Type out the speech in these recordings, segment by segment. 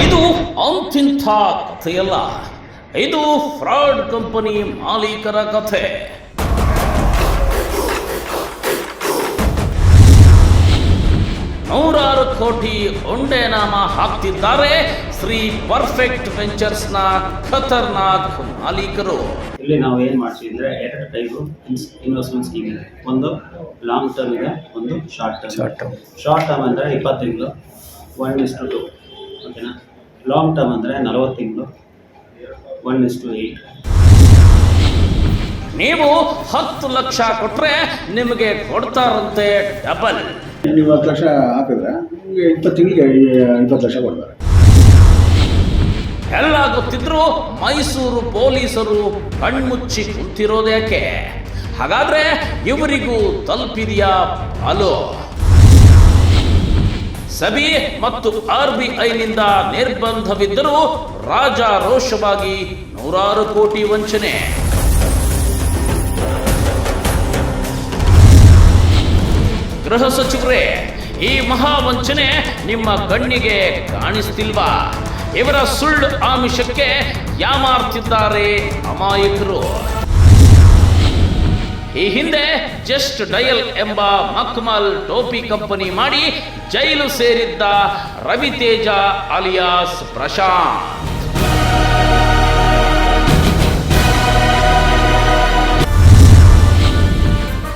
ಇದು ಅಂತಿಂಥ ಕಥೆಯಲ್ಲ. ಇದು fraud company ಮಾಲೀಕರ ಕಥೆ. ನೂರಾರು ಕೋಟಿ ಒಂಡೆ ನಾಮ ಹಾಕ್ತಿದ್ದಾರೆ ಶ್ರೀ ಪರ್ಫೆಕ್ಟ್ ವೆಂಚರ್ಸ್ನ ಖತರ್ನಾಕ್ ಮಾಲೀಕರು. ಇಲ್ಲಿ ನಾವು ಏನು ಮಾಡ್ತೀವಿ ಅಂದ್ರೆ ಎರಡು ಟೈಪ್ ಇನ್ವೆಸ್ಟ್ಮೆಂಟ್ ಸ್ಕೀಮ್ ಇದೆ. ಒಂದು ಲಾಂಗ್ ಟರ್ಮ್ ಇದೆ ಒಂದು short term short term short term ಅಂದರೆ ಇಪ್ಪತ್ತು ತಿಂಗಳು. ಒನ್ ಇಸ್ಟು ಟು ಓಕೆನಾ ಲಾಂಗ್ ಟರ್ಮ್ ಅಂದರೆ ನಲವತ್ತು ತಿಂಗಳು. ಒನ್ ಇಸ್ಟು ಏಯ್ಟ್ ನೀವು ಹತ್ತು ಲಕ್ಷ ಕೊಟ್ಟರೆ ನಿಮಗೆ ಕೊಡ್ತಾರಂತೆ ಡಬಲ್ ನೀವು ಹತ್ತು ಲಕ್ಷ ಹಾಕಿದ್ರೆ ನಿಮಗೆ ಇಪ್ಪತ್ತು ತಿಂಗಳಿಗೆ ಇಪ್ಪತ್ತು ಲಕ್ಷ ಕೊಡ್ತಾರೆ. ಎಲ್ಲ ಗೊತ್ತಿದ್ರು ಮೈಸೂರು ಪೊಲೀಸರು ಕಣ್ಮುಚ್ಚಿ ಕುಂತಿರೋದೇಕೆ ಹಾಗಾದ್ರೆ ಇವರಿಗೂ ತಲುಪಿದೆಯಾ ಅಲೋ? ಸಬಿ ಮತ್ತು ಆರ್ ಬಿ ಐನಿಂದ ನಿರ್ಬಂಧವಿದ್ದರೂ ರಾಜಾರೋಷವಾಗಿ ನೂರಾರು ಕೋಟಿ ವಂಚನೆ. ಗೃಹ ಸಚಿವರೇ, ಈ ಮಹಾವಂಚನೆ ನಿಮ್ಮ ಕಣ್ಣಿಗೆ ಕಾಣಿಸ್ತಿಲ್ವಾ? ಇವರ ಸುಳ್ಳು ಆಮಿಷಕ್ಕೆ ಯಾಮಾರ್ತಿದ್ದಾರೆ ಅಮಾಯಕರು. ಈ ಹಿಂದೆ ಜಸ್ಟ್ ಡಯಲ್ ಎಂಬ ಮಕ್ಮಲ್ ಟೋಪಿ ಕಂಪನಿ ಮಾಡಿ ಜೈಲು ಸೇರಿದ್ದ Raviteja alias Prashant.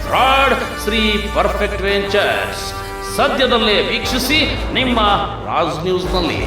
Fraud Shri perfect ventures, ಸದ್ಯದಲ್ಲೇ ವೀಕ್ಷಿಸಿ ನಿಮ್ಮ ರಾಜ್ ನ್ಯೂಸ್ನಲ್ಲಿ.